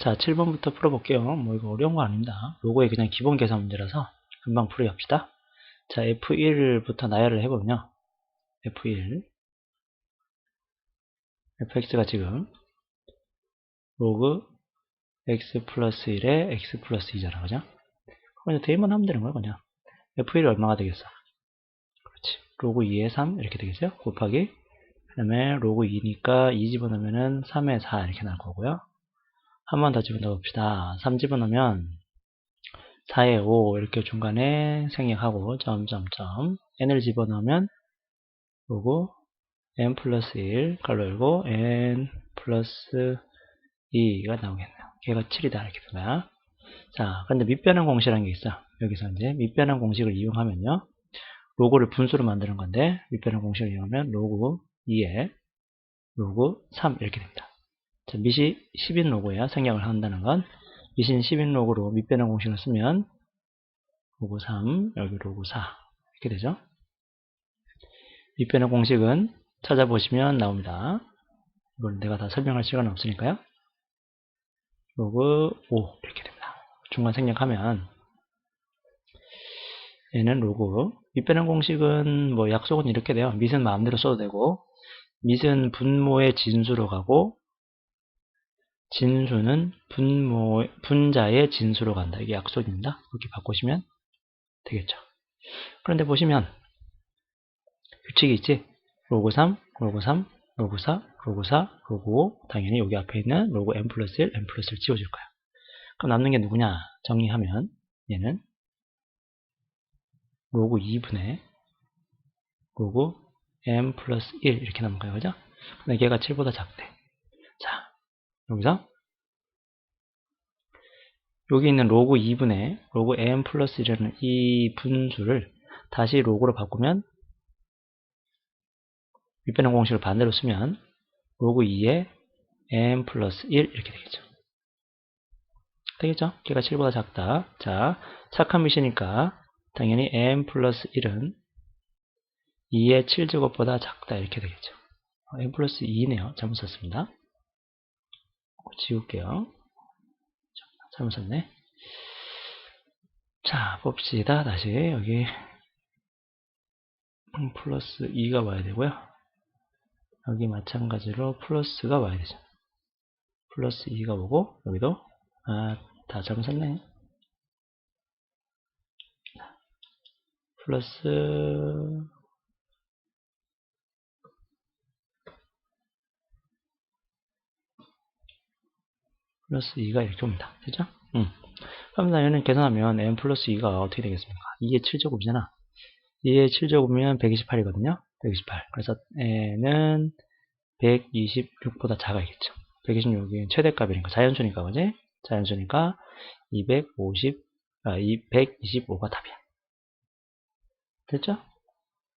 자, 7번부터 풀어볼게요. 뭐 이거 어려운 거 아닙니다. 로고의 그냥 기본 계산 문제라서 금방 풀이 합시다. 자, F1부터 나열을 해보면요. F1 fx가 지금 로그 x 플러스 1에 x 플러스 2잖아, 그죠? 그냥 대입만 하면 되는 거야, 그냥. f1이 얼마가 되겠어? 그렇지. 로그 2에 3 이렇게 되겠죠? 곱하기 그 다음에 로그 2니까 2 집어넣으면은 3에 4 이렇게 나올 거고요. 한 번 더 집어넣어 봅시다. 3 집어넣으면 4에 5 이렇게 중간에 생략하고 점점점 n을 집어넣으면 로그 n 플러스 1 가로 열고 n 플러스 2가 나오겠네요. 걔가 7이다 이렇게 되나 자 그런데 밑변환 공식이라는 게 있어 여기서 이제 밑변환 공식을 이용하면요 로그를 분수로 만드는 건데 밑변환 공식을 이용하면 로그 2에 로그 3 이렇게 됩니다. 자, 밑이 10인 로그야 생략을 한다는 건 밑인 10인 로그로 밑변환 공식을 쓰면 로그 3 여기 로그 4 이렇게 되죠. 밑변환 공식은 찾아보시면 나옵니다. 이걸 내가 다 설명할 시간은 없으니까요. 로그 5 이렇게 됩니다. 중간 생략하면 얘는 로그 밑변환 공식은 뭐 약속은 이렇게 돼요. 밑은 마음대로 써도 되고 밑은 분모의 진수로 가고 진수는 분모 분자의 진수로 간다. 이게 약속입니다. 이렇게 바꾸시면 되겠죠. 그런데 보시면 규칙이 있지. 로그 3, 로그 3, 로그 4, 로그 4, 로그 5 당연히 여기 앞에 있는 로그 n 플러스 1, n 플러스 1 지워줄 거야. 그럼 남는 게 누구냐? 정리하면 얘는 로그 2분의 로그 n 플러스 1 이렇게 남은 거예요. 그죠? 근데 얘가 7보다 작대. 자, 여기서 여기 있는 로그 2분의 로그 n 플러스 1이라는 이 분수를 다시 로그로 바꾸면 밑변환 공식을 반대로 쓰면 로그 2에 n 플러스 1 이렇게 되겠죠. 되겠죠? 걔가 7보다 작다. 자, 착한 밑이니까 당연히 n 플러스 1은 2의 7제곱보다 작다 이렇게 되겠죠. n 플러스 2네요. 잘못 썼습니다. 지울게요. 잘못 썼네. 자, 봅시다. 다시 여기 플러스 2가 와야 되고요. 여기 마찬가지로 플러스가 와야 되죠. 플러스 2가 오고 여기도 아, 다 잘못 썼네. 플러스 플러스 2가 이렇게 옵니다. 되죠? 음. 그럼 얘는 계산하면 n 플러스 2가 어떻게 되겠습니까? 2의 7제곱이잖아. 2의 7제곱이면 128이거든요. 128. 그래서 n은 126보다 작아야겠죠. 126이 최대값이니까 자연수니까 그지? 자연수니까 250, 아, 225가 답이야. 됐죠?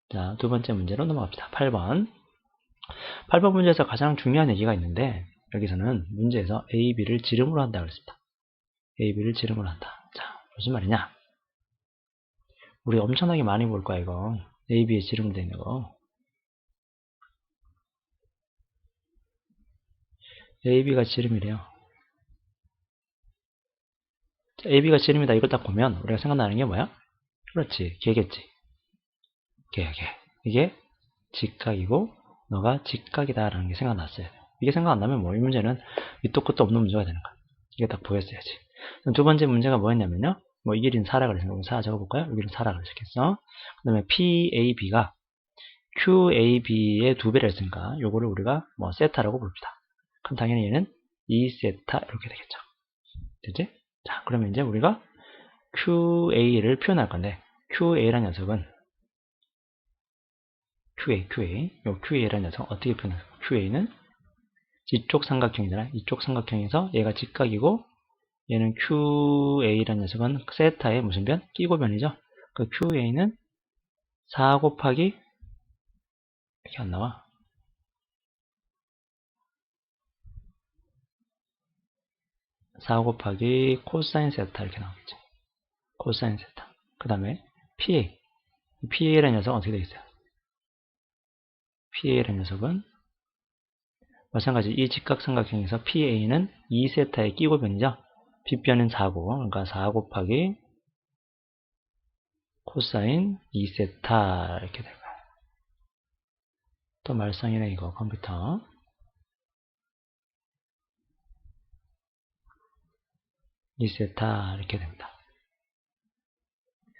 자, 두 번째 문제로 넘어갑시다. 8번. 8번 문제에서 가장 중요한 얘기가 있는데 여기서는 문제에서 A, B를 지름으로 한다 그랬습니다. A, B를 지름으로 한다. 자, 무슨 말이냐? 우리 엄청나게 많이 볼 거야, 이거. A, B에 지름으로 되어 있는 거. A, B가 지름이래요. 자, A, B가 지름이다. 이걸 딱 보면 우리가 생각나는 게 뭐야? 그렇지. 개겠지. 개, 개. 이게 직각이고 너가 직각이다 라는 게 생각났어요. 이게 생각 안 나면 뭐 이 문제는 밑도 끝도 없는 문제가 되는 거야. 이게 딱 보였어야지. 두 번째 문제가 뭐였냐면요. 뭐, 이 길이는 4라 그랬으니까 4 적어볼까요? 여기는 4라 그랬겠어. 그 다음에 PAB가 QAB의 두 배를 했으니까 요거를 우리가 뭐 세타라고 부릅시다. 그럼 당연히 얘는 2세타 이렇게 되겠죠. 되지? 자, 그러면 이제 우리가 QA를 표현할 건데 QA라는 녀석은 QA, QA, 요 QA라는 녀석 어떻게 표현할까? QA는 이쪽 삼각형이잖아. 이쪽 삼각형에서 얘가 직각이고 얘는 QA라는 녀석은 세타의 무슨 변? 끼고 변이죠. 그 QA는 4 곱하기 이렇게 안 나와. 사 곱하기 코사인 세타 이렇게 나오겠죠. 코사인 세타. 그 다음에 PA. PA라는 녀석은 어떻게 되겠어요? PA라는 녀석은 마찬가지 이 직각삼각형에서 PA는 2세타의 끼고변이죠. 빗변은 4고 그러니까 4 곱하기 코사인 2세타 이렇게 될 거예요. 또 말썽이네 이거 컴퓨터. 이세타 이렇게 됩니다.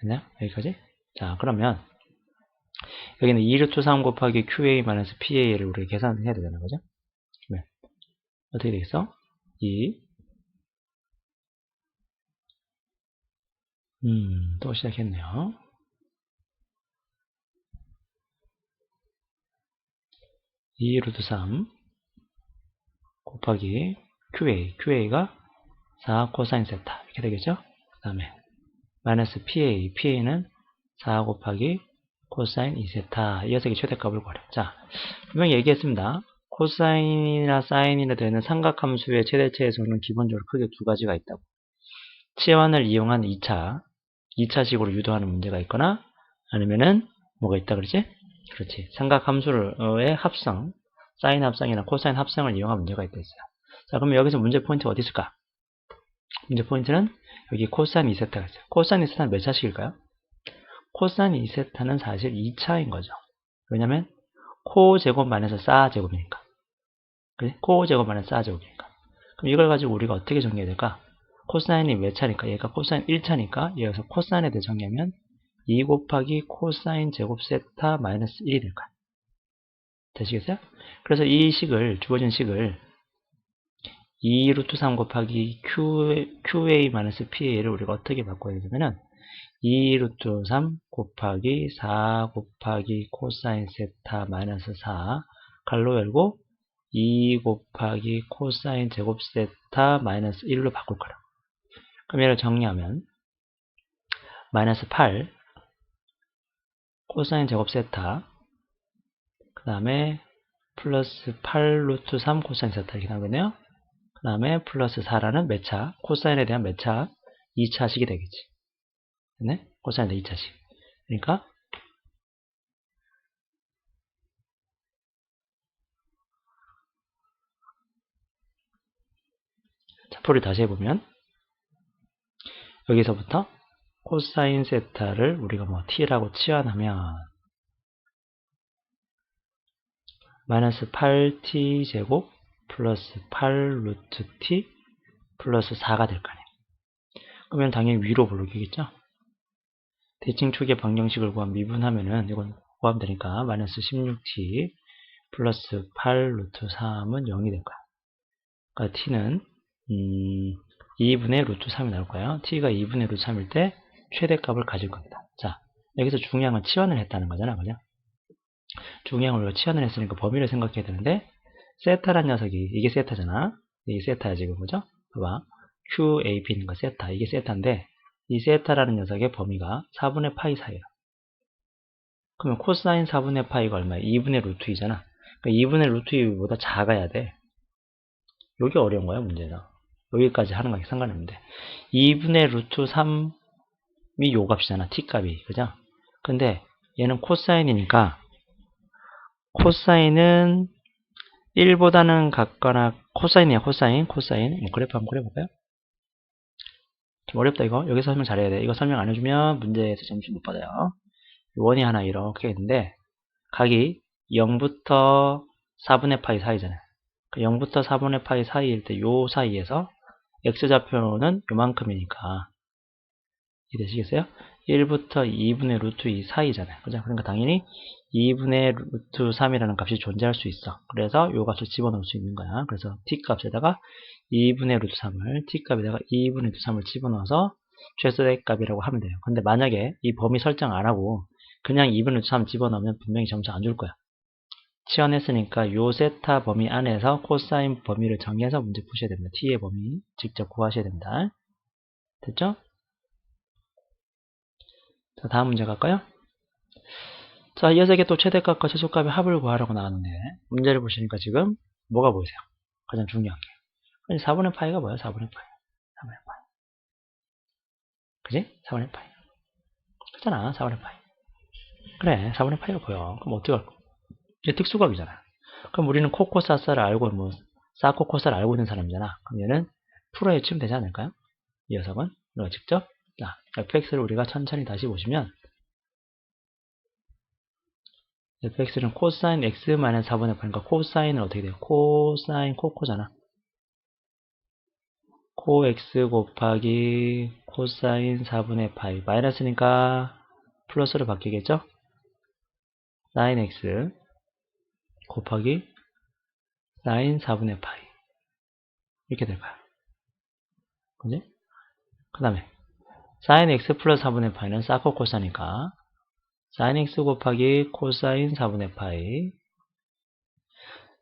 됐나요? 여기까지? 자 그러면 여기는 2루트 3 곱하기 QA-PA를 우리 계산해야 되잖아 그죠? 네. 어떻게 되겠어? 2 음, 또 시작했네요. 이 루트 3 곱하기 QA, QA가 4 코사인 세타 이렇게 되겠죠? 그 다음에 마이너스 PA, PA는 4 곱하기 코사인 2세타 이 녀석의 최대값을 구하려 자, 분명히 얘기했습니다. 코사인이나 사인이나 되는 삼각함수의 최대체에서는 기본적으로 크게 두 가지가 있다고. 치환을 이용한 2차, 2차식으로 유도하는 문제가 있거나 아니면은 뭐가 있다 그러지? 그렇지. 삼각함수의 합성, 사인 합성이나 코사인 합성을 이용한 문제가 있다 있어요. 자, 그러면 여기서 문제 포인트가 어디 있을까? 문제 포인트는 여기 코사인 2세타가 있어요. 코사인 2세타는 몇 차식일까요? 코사인 2세타는 사실 2차인 거죠. 왜냐면 코 제곱 마이너스 사 제곱이니까. 그래? 코 제곱 마이너스 사 제곱이니까. 그럼 이걸 가지고 우리가 어떻게 정리해야 될까? 코사인이 몇 차니까? 얘가 코사인 1차니까 여기서 코사인에 대해 정리하면 2 곱하기 코사인 제곱 세타 마이너스 1이 될 거야. 되시겠어요? 그래서 이 식을, 주어진 식을 2 루트 3 곱하기 Q, QA 마이너스 PA를 우리가 어떻게 바꿔야 되냐면은 2 루트 3 곱하기 4 곱하기 코사인 세타 마이너스 4 갈로 열고 2 곱하기 코사인 제곱 세타 마이너스 1로 바꿀 거라. 그럼 얘를 정리하면 마이너스 8 코사인 제곱 세타 그 다음에 플러스 8 루트 3 코사인 세타 이렇게 나오겠네요. 그 다음에 플러스 4라는 매차 코사인에 대한 매차 2차식이 되겠지. 네? 코사인의 2차식. 그러니까 자, 풀이 다시 해보면 여기서부터 코사인 세타를 우리가 뭐 t라고 치환하면 마이너스 8t 제곱 플러스 8 루트 t 플러스 4가 될 거 아니에요. 그러면 당연히 위로 올리겠죠? 대칭 축의 방정식을 구한 미분하면은 이건 구하면 되니까 마이너스 16t 플러스 8 루트 3은 0이 될 거야. 그러니까 t는 음, 2분의 루트 3이 나올 거예요. t가 2분의 루트 3일 때 최대값을 가질 겁니다. 자, 여기서 중량은 치환을 했다는 거잖아, 그죠? 중량을 치환을 했으니까 범위를 생각해야 되는데 세타란 녀석이 이게 세타잖아. 이게 세타야 지금 그죠? 봐봐. QAP는 거 세타. 이게 세타인데 이 세타라는 녀석의 범위가 4분의 파이 사이야. 그러면 코사인 4분의 파이가 얼마야? 2분의 루트 2잖아. 그러니까 2분의 루트 2보다 작아야 돼. 여기 어려운 거야 문제는. 여기까지 하는 거랑 상관없는데 2분의 루트 3이 요 값이잖아. t값이. 그죠? 근데 얘는 코사인이니까 코사인은 1보다는 같거나 코사인이야 코사인 코사인 뭐 그래프 한번 그려볼까요? 좀 어렵다 이거 여기서 설명 잘해야 돼 이거 설명 안 해주면 문제에서 점수 못 받아요 원이 하나 이렇게 있는데 각이 0부터 4분의 파이 사이잖아요 0부터 그 4분의 파이 사이일 때 요 사이에서 x좌표는 요만큼이니까 이해되시겠어요? 1부터 2분의 루트 2 사이잖아요 그죠? 그러니까 당연히 2분의 루트 3이라는 값이 존재할 수 있어. 그래서 이 값을 집어넣을 수 있는 거야. 그래서 t값에다가 2분의 루트 3을 t값에다가 2분의 루트 3을 집어넣어서 최소값이라고 하면 돼요. 근데 만약에 이 범위 설정 안 하고 그냥 2분의 루트 3 집어넣으면 분명히 점수 안 줄 거야. 치환했으니까 요 세타 범위 안에서 코사인 범위를 정해서 문제 푸셔야 됩니다. t의 범위 직접 구하셔야 됩니다. 됐죠? 자, 다음 문제 갈까요? 자, 이 녀석의 또 최대값과 최소값의 합을 구하라고 나왔는데 문제를 보시니까 지금 뭐가 보이세요? 가장 중요한 게 4분의 파이가 뭐야? 4분의 파이 4분의 파이 그지? 4분의 파이 그렇잖아 4분의 파이 그래 4분의 파이가 보여 그럼 어떻게 할까? 이게 특수각이잖아 그럼 우리는 코코사사를 알고 뭐 사코코사를 알고 있는 사람이잖아. 그럼 얘는 풀어에 치면 되지 않을까요? 이 녀석은 우리가 직접 자 fx를 우리가 천천히 다시 보시면 fx는 코사인 x 마이너스 4분의 8이니까 코사인은 어떻게 돼요? 코사인 코코잖아. 코 x 곱하기 코사인 4분의 파이 마이너스니까 플러스로 바뀌겠죠? 사인 x 곱하기 사인 4분의 파이 이렇게 될까요? 그지? 그 다음에 사인 x 플러스 4분의 파이는 사코 코사니까 사인 x 곱하기 코사인 4분의 파이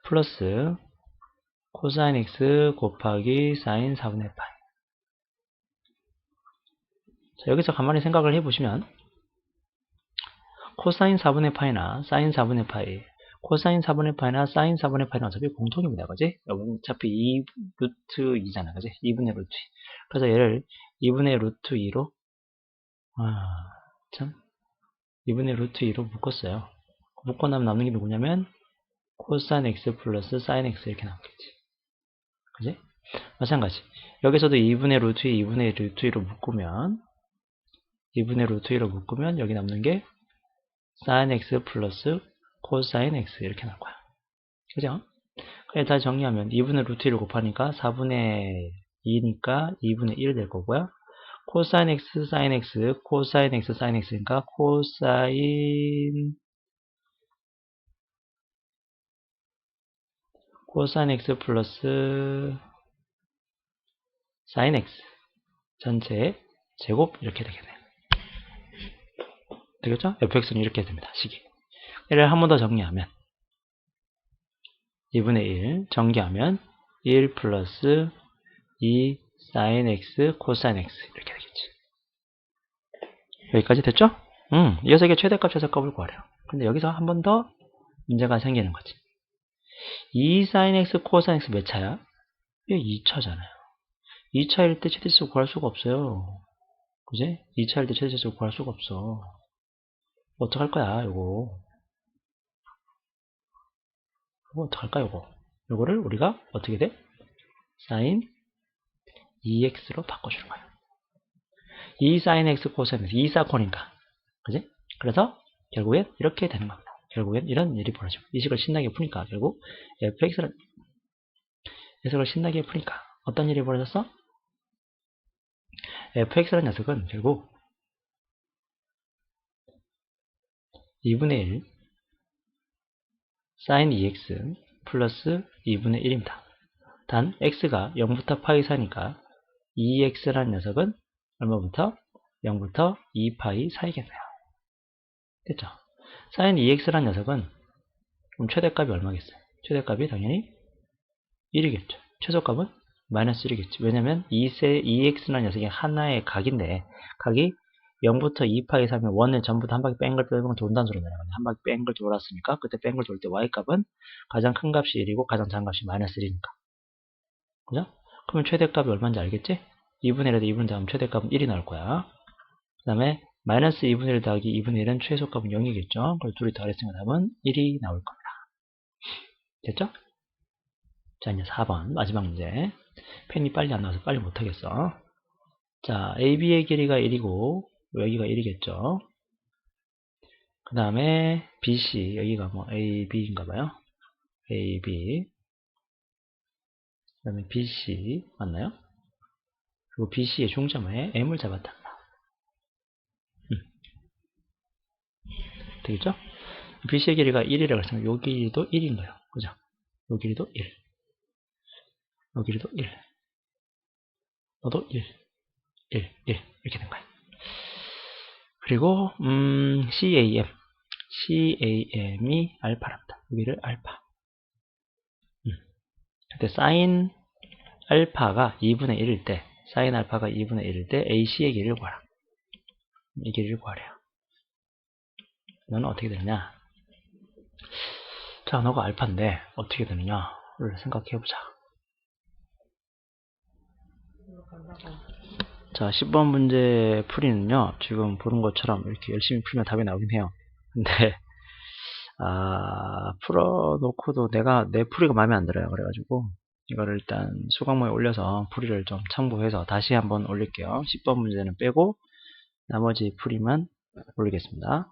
플러스 코사인 x 곱하기 사인 4분의 파이 자, 여기서 가만히 생각을 해보시면 코사인 4분의 파이나 사인 4분의 파이 코사인 4분의 파이나 사인 4분의 파이는 어차피 공통입니다. 그지? 여기는 어차피 2 루트 2잖아. 그지? 2분의 루트 2. 그래서 얘를 2분의 루트 2로 아, 참 2분의 루트 2로 묶었어요. 묶고 나면 남는 게 누구냐면 코사인 x 플러스 사인 x 이렇게 남겠지. 그지? 마찬가지. 여기서도 2분의 루트 2, 2분의 루트 2로 묶으면 2분의 루트 2로 묶으면 여기 남는 게 sin x 플러스 코사인 x 이렇게 나올 거야. 그죠? 그래 다 정리하면 2분의 루트 1을 곱하니까 4분의 2니까 2분의 1이 될 거고요. 코사인 x 사인 x 코사인 x 사인 x니까 코사인 코사인 x 플러스 사인 x 전체 제곱 이렇게 되겠네요. 되겠죠? fx는 이렇게 됩니다. 시계. 1을 한 번 더 정리하면 2분의 1 정리하면 1 플러스 2 sin x 코사인 x 이렇게 되겠지. 여기까지 됐죠? 음, 이어서 이게 최대값 최소값을 구하래요. 근데 여기서 한 번 더 문제가 생기는 거지. 2 sin x 코사인 x 몇 차야? 이게 2차잖아요. 2차일 때 최대값을 구할 수가 없어요. 그지? 2차일 때 최대값을 구할 수가 없어. 어떡할 거야, 이거 이거 어떡할까, 요거. 요거를 우리가 어떻게 돼? sin 2x로 바꿔주는 거예요. 2 sin x 코사인 x, 2 사코니까. 그지? 그래서 결국엔 이렇게 되는 겁니다. 결국엔 이런 일이 벌어지고, 이 식을 신나게 푸니까, 결국 fx를, 녀석을 신나게 푸니까, 어떤 일이 벌어졌어? fx라는 녀석은 결국 2분의 1 sin 2x 플러스 2분의 1입니다. 단 x가 0부터 파이 사니까 2x라는 녀석은 얼마부터? 0부터 2파이 사이겠네요. 됐죠? sin 2x라는 녀석은 그럼 최대값이 얼마겠어요? 최대값이 당연히 1이겠죠. 최소값은 마이너스 1이겠죠. 왜냐면 2세 2x라는 녀석이 하나의 각인데 각이 0부터 2 파이 사면 1을 전부 다 한 바퀴 뺑글 빼면 돈다는 소리잖아요. 한 바퀴 뺑글 돌았으니까 그때 뺑글 돌 때 y값은 가장 큰 값이 1이고 가장 작은 값이 마이너스 1이니까. 그죠? 그러면 최대값이 얼마인지 알겠지? 2분의 1에다 2분의 1 더하면 최대값은 1이 나올 거야. 그 다음에 마이너스 2분의 1 더하기 2분의 1은 최소값은 0이겠죠? 그걸 둘이 더했으면 답은 1이 나올 겁니다. 됐죠? 자 이제 4번 마지막 문제. 펜이 빨리 안 나와서 빨리 못하겠어. 자 AB의 길이가 1이고 여기가 1이겠죠. 그 다음에 BC 여기가 뭐 AB인가봐요. AB 그 다음에 BC 맞나요? 그리고 BC의 중점에 M을 잡았답니다. 음. 되겠죠? BC의 길이가 1이라고 했으면 요 길이도 1인 거예요. 그죠? 요 길이도 1. 요 길이도 1. 너도 1. 1, 1. 이렇게 된 거예요. 그리고 음, CAM CAM이 알파랍니다. 여기를 알파 음. 그때 사인 알파가 2분의 1일 때 사인 알파가 2분의 1일 때 AC의 길이를 구하라. 이 길이를 구하래요. 너는 어떻게 되느냐? 자, 너가 알파인데 어떻게 되느냐를 생각해보자. 자, 10번 문제 풀이는요, 지금 보는 것처럼 이렇게 열심히 풀면 답이 나오긴 해요. 근데, 아, 풀어놓고도 내가, 내 풀이가 마음에 안 들어요. 그래가지고, 이거를 일단 수강모에 올려서 풀이를 좀 참고해서 다시 한번 올릴게요. 10번 문제는 빼고, 나머지 풀이만 올리겠습니다.